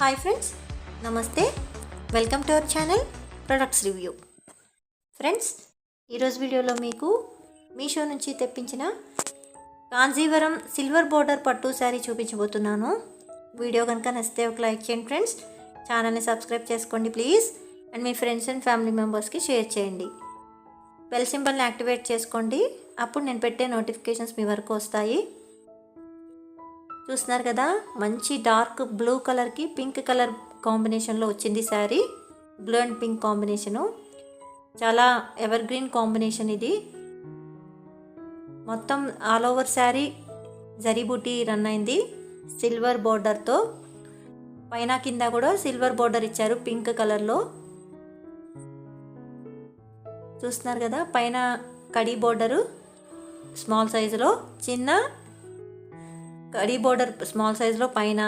Hi friends namaste. Welcome to our channel products review friends ఈరోజు వీడియోలో మీకు మీషో నుంచి తెప్పించిన కాంజీవరం సిల్వర్ బోర్డర్ పట్టు శారీ చూపించబోతున్నాను. వీడియో కనుక నచ్చితే ఒక లైక్ చేయండి ఫ్రెండ్స్ ఛానల్ని సబ్స్క్రైబ్ చేసుకోండి ప్లీజ్ అండ్ మీ ఫ్రెండ్స్ అండ్ ఫ్యామిలీ మెంబర్స్కి షేర్ చేయండి. బెల్ సింబల్ని యాక్టివేట్ చేసుకోండి. అప్పుడు నేను పెట్టే నోటిఫికేషన్స్ మీ వరకు వస్తాయి. చూస్తున్నారు కదా? మంచి డార్క్ బ్లూ కలర్కి పింక్ కలర్ కాంబినేషన్లో వచ్చింది sari. Blue and pink combination. చాలా ఎవర్ గ్రీన్ కాంబినేషన్ ఇది. మొత్తం ఆల్ ఓవర్ శారీ జరీబూటీ రన్ అయింది. సిల్వర్ బోర్డర్తో. పైన కింద కూడా సిల్వర్ బోర్డర్ ఇచ్చారు పింక్ కలర్లో. చూస్తున్నారు కదా? పైన కడి బోర్డరు. స్మాల్ సైజులో. చిన్న కడీ బోర్డర్ స్మాల్ సైజులో పైన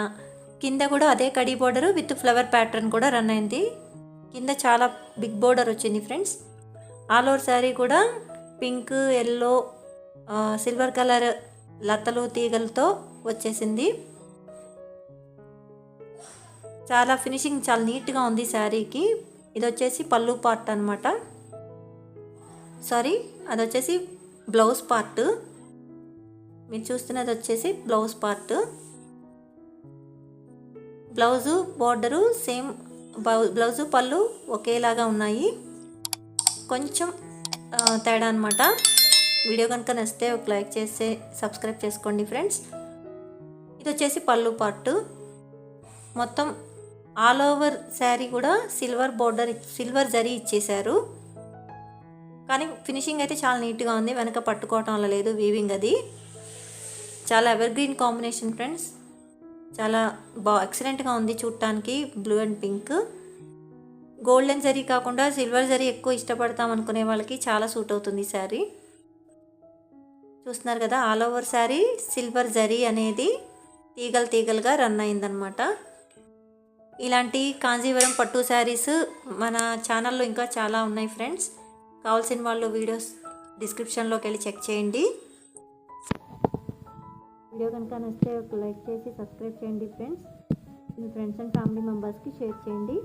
కింద కూడా అదే కడీ బోర్డర్ విత్ ఫ్లవర్ ప్యాటర్న్ కూడా రన్ అయింది. కింద చాలా బిగ్ బోర్డర్ వచ్చింది ఫ్రెండ్స్. ఆల్ ఓవర్ శారీ కూడా పింక్ ఎల్లో సిల్వర్ కలర్ లతలు తీగలతో వచ్చేసింది. చాలా ఫినిషింగ్ చాలా నీట్గా ఉంది శారీకి. ఇది వచ్చేసి పళ్ళు పార్ట్ అనమాట సారీ అది వచ్చేసి బ్లౌజ్ పార్ట్. మీరు చూస్తున్నది వచ్చేసి blouse part blouse border same blouse పళ్ళు ఒకేలాగా ఉన్నాయి. కొంచెం తేడా అనమాట వీడియో కనుక నచ్చితే ఒక లైక్ చేస్తే సబ్స్క్రైబ్ చేసుకోండి ఫ్రెండ్స్. ఇది వచ్చేసి పళ్ళు పార్ట్ మొత్తం ఆల్ ఓవర్ శారీ కూడా సిల్వర్ బోర్డర్ సిల్వర్ జరీ ఇచ్చేశారు. కానీ ఫినిషింగ్ అయితే చాలా నీట్గా ఉంది. వెనక పట్టుకోవటం లేదు వీవింగ్ అది. చాలా ఎవర్ గ్రీన్ కాంబినేషన్ ఫ్రెండ్స్ చాలా బా ఎక్సలెంట్గా ఉంది చూడటానికి blue and pink golden zari కాకుండా సిల్వర్ జరీ ఎక్కువ ఇష్టపడతాం అనుకునే వాళ్ళకి చాలా సూట్ అవుతుంది శారీ. చూస్తున్నారు కదా all over sari silver zari అనేది తీగలు తీగలుగా రన్ అయిందనమాట ఇలాంటి కాంజీవరం పట్టు శారీస్ మన ఛానల్లో ఇంకా చాలా ఉన్నాయి ఫ్రెండ్స్ కావాల్సిన వాళ్ళు వీడియోస్ డిస్క్రిప్షన్లోకి వెళ్ళి చెక్ చేయండి. వీడియో కనుక నచ్చితే ఒక లైక్ చేసి సబ్స్క్రైబ్ చేయండి ఫ్రెండ్స్. మీ ఫ్రెండ్స్ అండ్ ఫ్యామిలీ మెంబర్స్కి షేర్ చేయండి.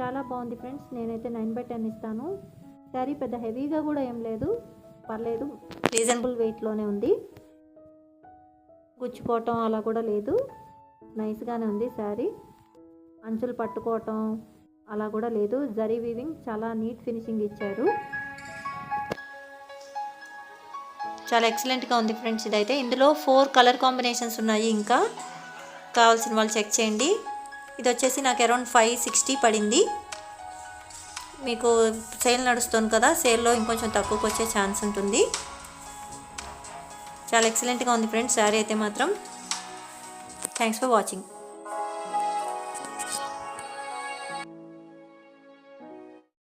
చాలా బాగుంది ఫ్రెండ్స్. నేనైతే నైన్ బై టెన్ ఇస్తాను. శారీ పెద్ద హెవీగా కూడా ఏం లేదు. పర్లేదు. రీజనబుల్ వెయిట్లోనే ఉంది. గుచ్చుకోవటం అలా కూడా లేదు. నైస్గానే ఉంది శారీ. అంచులు పట్టుకోవటం అలా కూడా లేదు. జరీ వీవింగ్ చాలా నీట్ ఫినిషింగ్ ఇచ్చారు. చాలా ఎక్సలెంట్గా ఉంది ఫ్రెండ్స్ ఇదైతే ఇందులో ఫోర్ కలర్ కాంబినేషన్స్ ఉన్నాయి ఇంకా. కావాల్సిన వాళ్ళు చెక్ చేయండి. ఇది వచ్చేసి నాకు అరౌండ్ ఫైవ్ సిక్స్టీ పడింది. మీకు సేల్ నడుస్తుంది కదా సేల్లో ఇంకొంచెం తక్కువకి వచ్చే ఛాన్స్ ఉంటుంది. చాలా ఎక్సలెంట్గా ఉంది ఫ్రెండ్స్ శారీ అయితే మాత్రం. Thanks for watching